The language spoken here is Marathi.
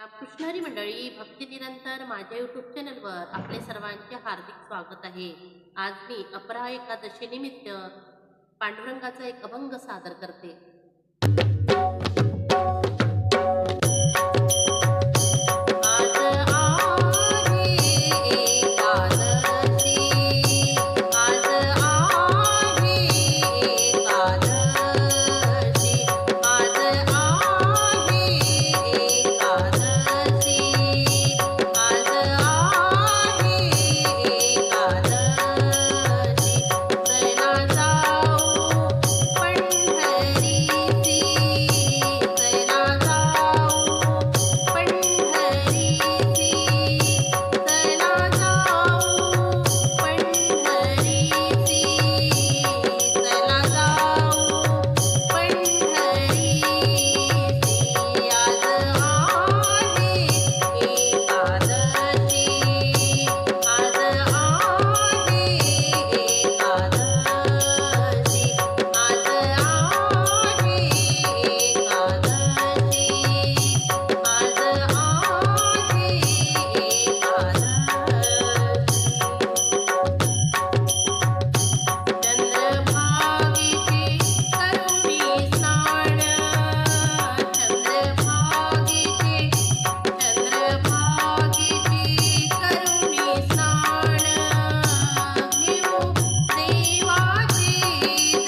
कृष्णहरी मंडळी भक्ती निरंतर माझ्या युट्यूब चॅनलवर आपले सर्वांचे हार्दिक स्वागत आहे. आज मी अपरा एकादशीनिमित्त पांडुरंगाचा एक अभंग सादर करते. Thank you.